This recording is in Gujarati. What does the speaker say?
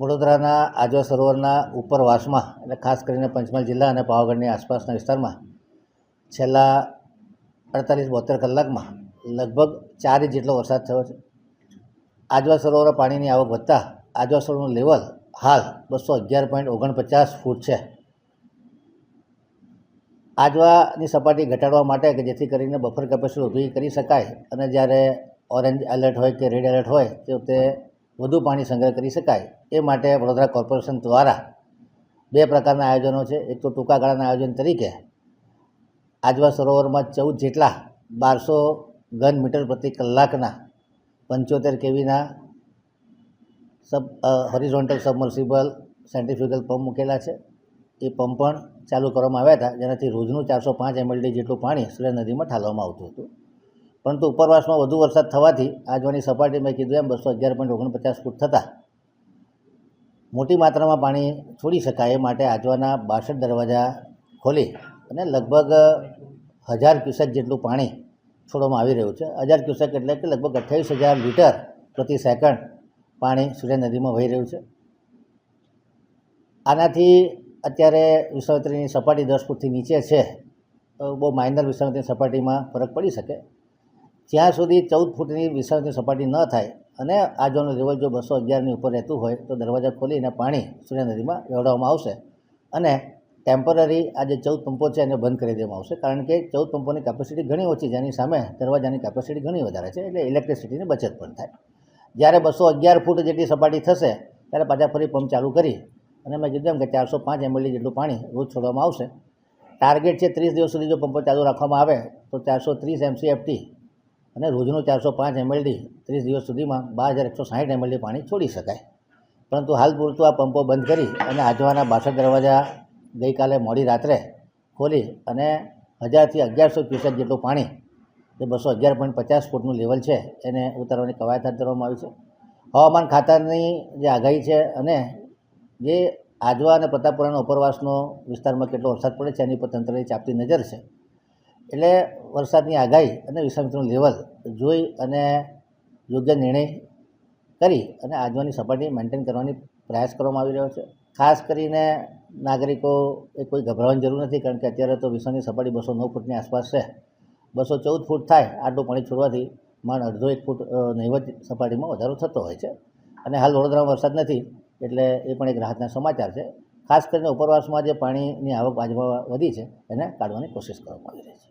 વડોદરાના આજવા સરોવરના ઉપરવાસમાં એટલે ખાસ કરીને પંચમહાલ જિલ્લા અને પાવાગઢની આસપાસના વિસ્તારમાં છેલ્લા અડતાલીસ બોતેર કલાકમાં લગભગ ચાર ઇંચ જેટલો વરસાદ થયો છે. આજવા સરોવર પાણીની આવક વધતા આજવા સરોવરનું લેવલ હાલ બસો અગિયાર પોઈન્ટ ઓગણપચાસ ફૂટ છે. આજવાની સપાટી ઘટાડવા માટે કે જેથી કરીને બફર કેપેસિટી ઊભી કરી શકાય અને જ્યારે ઓરેન્જ એલર્ટ હોય કે રેડ એલર્ટ હોય તે વખતે વધુ પાણી સંગ્રહ કરી શકાય. એ માટે વડોદરા કોર્પોરેશન દ્વારા બે પ્રકારના આયોજનો છે. એક તો ટૂંકા ગાળાના આયોજન તરીકે આજવા સરોવરમાં ચૌદ જેટલા બારસો ઘન મીટર પ્રતિ કલાકના પંચોતેર કેવીના sub horizontal submersible centrifugal pump મૂકેલા છે. એ પંપ પણ ચાલુ કરવામાં આવ્યા હતા, જેનાથી રોજનું ચારસો પાંચ એમએલડી જેટલું પાણી સુરેન્દ્ર નદીમાં ઠાલવામાં આવતું હતું. પરંતુ ઉપરવાસમાં વધુ વરસાદ થવાથી આજવાની સપાટી મેં કીધું એમ બસો અગિયાર પોઈન્ટ ઓગણપચાસ ફૂટ થતાં. મોટી માત્રામાં પાણી છોડી શકાય એ માટે આજવાના બાસઠ દરવાજા ખોલી અને લગભગ હજાર ક્યુસેક જેટલું પાણી છોડવામાં આવી રહ્યું છે. હજાર ક્યુસેક એટલે કે લગભગ અઠ્યાવીસ હજાર લીટર પ્રતિ સેકન્ડ પાણી સૂર્ય નદીમાં વહી રહ્યું છે. આનાથી અત્યારે વિશ્વામિત્રીની સપાટી દસ ફૂટથી નીચે છે. બહુ માઇનર વિશ્વામિત્રીની સપાટીમાં ફરક પડી શકે. જ્યાં સુધી ચૌદ ફૂટની વિસર્જન સપાટી ન થાય અને આ જોનું લેવલ જો બસો અગિયારની ઉપર રહેતું હોય, તો દરવાજા ખોલીને પાણી સૂર્ય નદીમાં વહેવડાવવામાં આવશે અને ટેમ્પરરી આ જે ચૌદ પંપો છે એને બંધ કરી દેવામાં આવશે. કારણ કે ચૌદ પંપોની કેપેસિટી ઘણી ઓછી જેની સામે દરવાજાની કેપેસિટી ઘણી વધારે છે, એટલે ઇલેક્ટ્રિસિટીની બચત પણ થાય. જ્યારે બસો અગિયાર ફૂટ જેટલી સપાટી થશે, ત્યારે પાછા ફરી પંપ ચાલુ કરી અને મેં કીધું એમ કે ચારસો પાંચ એમએલડી જેટલું પાણી રોજ છોડવામાં આવશે. ટાર્ગેટ છે ત્રીસ દિવસ સુધી જો પંપો ચાલુ રાખવામાં આવે, તો ચારસો ત્રીસ એમસીએફટી અને રોજનું ચારસો પાંચ એમએલડી ત્રીસ દિવસ સુધીમાં બાર હજાર એકસો સાઠ એમએલડી પાણી છોડી શકાય. પરંતુ હાલ પૂરતું આ પંપો બંધ કરી અને આજવાના બાસઠ દરવાજા ગઈકાલે મોડી રાત્રે ખોલી અને હજારથી અગિયારસો ક્યુસેક જેટલું પાણી, જે બસો અગિયાર પોઈન્ટ પચાસ ફૂટનું લેવલ છે, એને ઉતારવાની કવાયત હાથ ધરવામાં આવી છે. હવામાન ખાતાની જે આગાહી છે અને જે આજવા અને પ્રતાપપુરાના ઉપરવાસનો વિસ્તારમાં કેટલો વરસાદ પડે છે, એની પર તંત્રની ચાપતી નજર છે. એટલે વરસાદની આગાહી અને વિષામિત્રનું લેવલ જોઈ અને યોગ્ય નિર્ણય કરી અને આજવાની સપાટી મેન્ટેન કરવાની પ્રયાસ કરવામાં આવી રહ્યો છે. ખાસ કરીને નાગરિકો એ કોઈ ગભરાવાની જરૂર નથી, કારણ કે અત્યારે તો વિશ્વની સપાટી બસો નવ ફૂટની આસપાસ છે. બસો ચૌદ ફૂટ થાય, આટલું પાણી છોડવાથી માંડ અડધો એક ફૂટ નહીવત સપાટીમાં વધારો થતો હોય છે. અને હાલ વડોદરામાં વરસાદ નથી, એટલે એ પણ એક રાહતના સમાચાર છે. ખાસ કરીને ઉપરવાસમાં જે પાણીની આવક બાજુમાં વધી છે, એને કાઢવાની કોશિશ કરવામાં આવી રહી છે.